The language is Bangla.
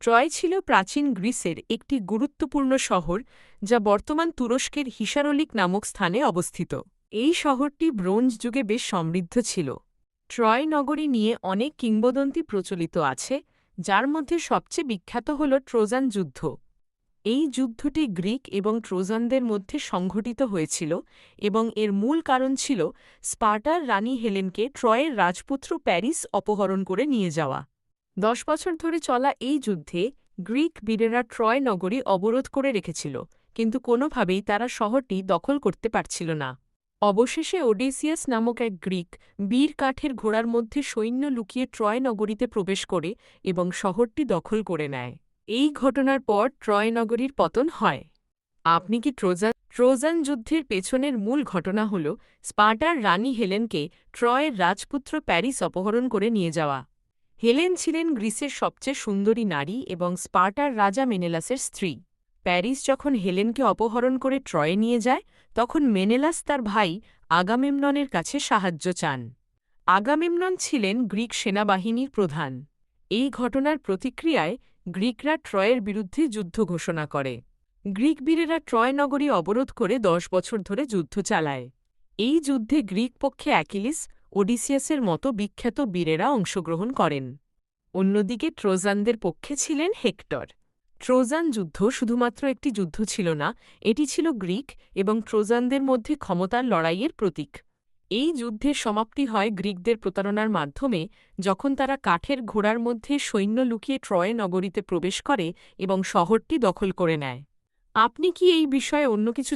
ট্রয় ছিল প্রাচীন গ্রিসের একটি গুরুত্বপূর্ণ শহর যা বর্তমান তুরস্কের হিসারোলিক নামক স্থানে অবস্থিত। এই শহরটি ব্রোঞ্জ যুগে বেশ সমৃদ্ধ ছিল। ট্রয় নগরী নিয়ে অনেক কিংবদন্তি প্রচলিত আছে, যার মধ্যে সবচেয়ে বিখ্যাত হল ট্রোজান যুদ্ধ। এই যুদ্ধটি গ্রিক এবং ট্রোজানদের মধ্যে সংঘটিত হয়েছিল এবং এর মূল কারণ ছিল স্পার্টার রানী হেলেনকে ট্রয়ের রাজপুত্র প্যারিস অপহরণ করে নিয়ে যাওয়া। দশ বছর ধরে চলা এই যুদ্ধে গ্রিক বীরেরা ট্রয় নগরী অবরোধ করে রেখেছিল, কিন্তু কোনোভাবেই তারা শহরটি দখল করতে পারছিল না। অবশেষে ওডেসিয়াস নামক এক গ্রিক বীর কাঠের ঘোড়ার মধ্যে সৈন্য লুকিয়ে ট্রয় নগরীতে প্রবেশ করে এবং শহরটি দখল করে নেয়। এই ঘটনার পর ট্রয় নগরীর পতন হয়। আপনি কি ট্রোজান ট্রোজান যুদ্ধের পেছনের মূল ঘটনা হল স্পার্টার রানী হেলেনকে ট্রয়ের রাজপুত্র প্যারিস অপহরণ করে নিয়ে যাওয়া। হেলেন ছিলেন গ্রিসের সবচেয়ে সুন্দরী নারী এবং স্পার্টার রাজা মেনেলাসের স্ত্রী। প্যারিস যখন হেলেনকে অপহরণ করে ট্রয়ে নিয়ে যায়, তখন মেনেলাস তার ভাই আগামেমননের কাছে সাহায্য চান। আগামেমনন ছিলেন গ্রিক সেনাবাহিনীর প্রধান। এই ঘটনার প্রতিক্রিয়ায় গ্রিকরা ট্রয়ের বিরুদ্ধে যুদ্ধ ঘোষণা করে। গ্রিক বীরেরা ট্রয় নগরী অবরোধ করে দশ বছর ধরে যুদ্ধ চালায়। এই যুদ্ধে গ্রিক পক্ষে অ্যাকিলিস ওডিসিয়াসের মতো বিখ্যাত বীরেরা অংশগ্রহণ করেন। অন্যদিকে ট্রোজানদের পক্ষে ছিলেন হেক্টর। ট্রোজান যুদ্ধ শুধুমাত্র একটি যুদ্ধ ছিল না, এটি ছিল গ্রিক এবং ট্রোজানদের মধ্যে ক্ষমতার লড়াইয়ের প্রতীক। এই যুদ্ধের সমাপ্তি হয় গ্রিকদের প্রতারণার মাধ্যমে, যখন তারা কাঠের ঘোড়ার মধ্যে সৈন্য লুকিয়ে ট্রয়ে নগরীতে প্রবেশ করে এবং শহরটি দখল করে নেয়। আপনি কি এই বিষয়ে অন্য কিছু